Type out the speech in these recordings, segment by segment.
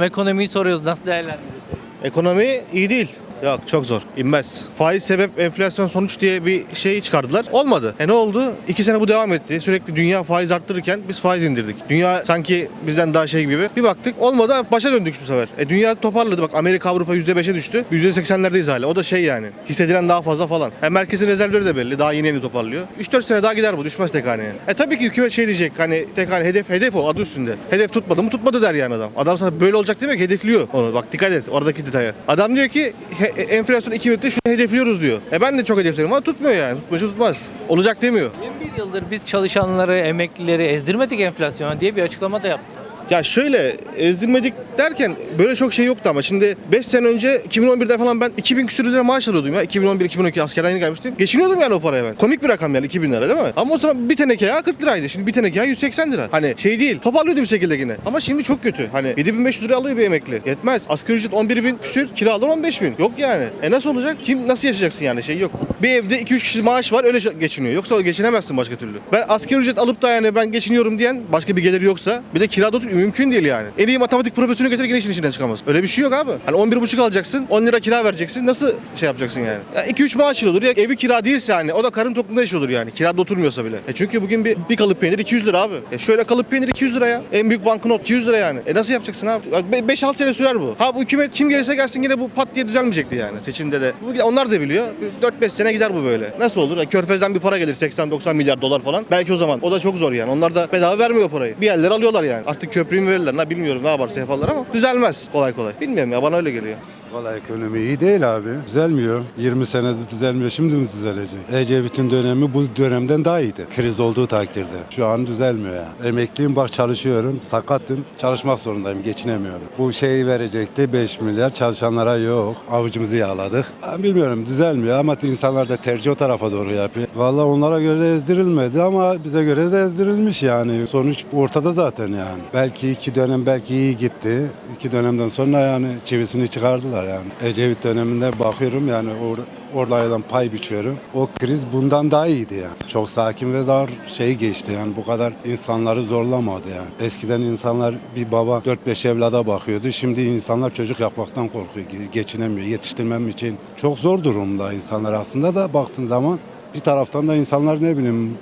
Ekonomiyi soruyoruz nasıl değerlendiriyorsunuz? Ekonomi iyi değil. Yok çok zor. İnmez. Faiz sebep enflasyon sonuç diye bir şey çıkardılar. Olmadı. E ne oldu? İki sene bu devam etti. Sürekli dünya faiz arttırırken biz faiz indirdik. Dünya sanki bizden daha şey gibi. Bir baktık olmadı başa döndük bu sefer. E dünya toparladı. Bak Amerika Avrupa %5'e düştü. %80'lerdeyiz hala. O da şey yani. Hissedilen daha fazla falan. E merkezin rezervleri de belli. Daha yeni yeni toparlıyor. 3-4 sene daha gider bu. Düşmez tek haneye. E tabii ki hükümet şey diyecek. Hani tek hedef hedef o adı üstünde. Hedef tutmadı mı tutmadı der yani adam. Adam sana böyle olacak demek hedefliyor onu. Bak dikkat et oradaki detaya. Adam diyor ki he, enflasyon 2 yıldır şunu hedefliyoruz diyor. E ben de çok hedeflerim ama tutmuyor yani. Tutmayınca tutmaz. Olacak demiyor. 21 yıldır biz çalışanları, emeklileri ezdirmedik enflasyona diye bir açıklama da yaptı. Ya şöyle ezdirmedik derken böyle çok şey yoktu ama şimdi 5 sene önce 2011'de falan ben 2000 küsür lira maaş alıyordum ya. 2011-2012 askerden yeni gelmiştim. Geçiniyordum yani o paraya ben. Komik bir rakam yani 2000 lira değil mi? Ama o zaman bir teneke yağı 40 liraydı. Şimdi bir teneke yağı 180 lira. Hani şey değil. Toparlıyordu bir şekilde yine. Ama şimdi çok kötü. Hani 7500 lira alıyor bir emekli. Yetmez. Asgari ücret 11 bin küsür. Kiralar 15 bin. Yok yani. E nasıl olacak? Kim nasıl yaşayacaksın yani şey yok. Bir evde 2-3 kişi maaş var öyle geçiniyor. Yoksa geçinemezsin başka türlü. Ben asgari ücret alıp da yani ben geçiniyorum diyen başka bir geliri yoksa bir de kirada otur mümkün değil yani. En iyi matematik profesörünü getir yine işin içinden çıkamaz. Öyle bir şey yok abi. Hani 11,5 alacaksın 10 lira kira vereceksin nasıl şey yapacaksın yani. Ya 2-3 maaş alıyordur ya evi kira değilse yani o da karın tokluğunda yaşıyordur yani. Kirada oturmuyorsa bile. E çünkü bugün bir, bir kalıp peynir 200 lira abi. E şöyle kalıp peynir 200 lira ya. En büyük banknot 200 lira yani. E nasıl yapacaksın abi? 5-6 sene sürer bu. Ha bu hükümet kim gelirse gelsin yine bu pat diye düzelmeyecekti yani seçimde de. Onlar da biliyor. 4-5 sene gider bu böyle. Nasıl olur? E, Körfez'den bir para gelir 80-90 milyar dolar falan. Belki o zaman. O da çok zor yani. Onlar da bedava vermiyor parayı. Bir yerlere alıyorlar yani. Artık köprüyü mü verirler? Ne bilmiyorum ne yaparsa yaparlar ama düzelmez kolay kolay. Bilmiyorum ya bana öyle geliyor. Valla ekonomi iyi değil abi. Düzelmiyor. 20 senedir düzelmiyor. Şimdi mi düzelecek? Ecevit'in dönemi bu dönemden daha iyiydi. Kriz olduğu takdirde. Şu an düzelmiyor yani. Emekliyim bak çalışıyorum. Sakattım. Çalışmak zorundayım. Geçinemiyorum. Bu şeyi verecekti 5 milyar. Çalışanlara yok. Avucumuzu yağladık. Bilmiyorum düzelmiyor ama insanlar da tercih o tarafa doğru yapıyor. Valla onlara göre ezdirilmedi ama bize göre de ezdirilmiş yani. Sonuç ortada zaten yani. Belki iki dönem belki iyi gitti. İki dönemden sonra yani çivisini çıkardılar yani. Ecevit döneminde bakıyorum yani or oralardan pay biçiyorum. O kriz bundan daha iyiydi yani. Çok sakin ve dar şey geçti yani bu kadar insanları zorlamadı yani. Eskiden insanlar bir baba 4-5 evlada bakıyordu. Şimdi insanlar çocuk yapmaktan korkuyor. ge- Geçinemiyor. Yetiştirmem için çok zor durumda insanlar aslında da baktığın zaman bir taraftan da insanlar ne bileyim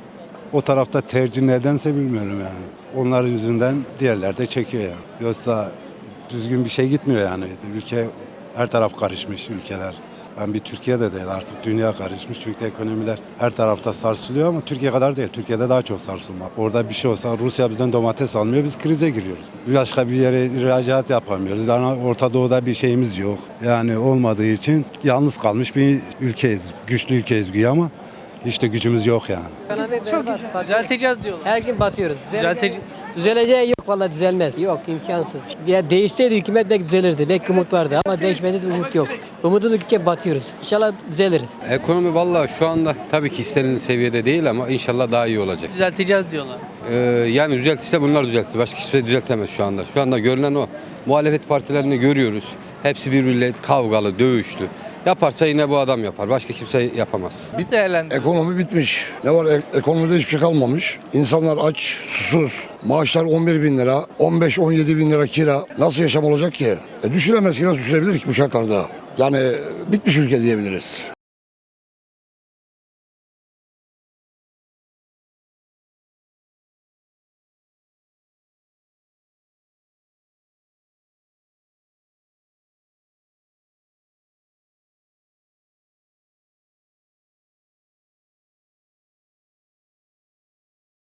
o tarafta tercih nedense bilmiyorum yani. Onların yüzünden diğerler de çekiyor yani. Yoksa düzgün bir şey gitmiyor yani. Ülke her taraf karışmış ülkeler. Ben bir Türkiye'de değil artık dünya karışmış çünkü ekonomiler her tarafta sarsılıyor ama Türkiye kadar değil. Türkiye'de daha çok sarsılma. Orada bir şey olsa Rusya bizden domates almıyor biz krize giriyoruz. Başka bir yere ihracat yapamıyoruz. Yani Orta Doğu'da bir şeyimiz yok. Yani olmadığı için yalnız kalmış bir ülkeyiz. Güçlü ülkeyiz güya ama işte gücümüz yok yani. Çok güzel. Düzelteceğiz diyorlar. Her gün batıyoruz. Düzeltece Düzeleceği yok vallahi düzelmez. Yok imkansız. Ya değişseydi hükümet belki düzelirdi. Belki umut vardı ama değişmedi de umut yok. Umudunu gidecek batıyoruz. İnşallah düzeliriz. Ekonomi valla şu anda tabii ki istenilen seviyede değil ama inşallah daha iyi olacak. düzelteceğiz diyorlar. Ee, yani düzeltirse bunlar düzeltir. Başka şey düzeltemez şu anda. Şu anda görünen o. Muhalefet partilerini görüyoruz. Hepsi birbiriyle kavgalı, dövüşlü. Yaparsa yine bu adam yapar. Başka kimse yapamaz. Biz değerlendiriyoruz. Ekonomi bitmiş. Ne var? E- ekonomide hiçbir şey kalmamış. İnsanlar aç, susuz. Maaşlar 11 bin lira, 15-17 bin lira kira. Nasıl yaşam olacak ki? E düşünemez ki nasıl düşünebilir ki bu şartlarda? Yani bitmiş ülke diyebiliriz.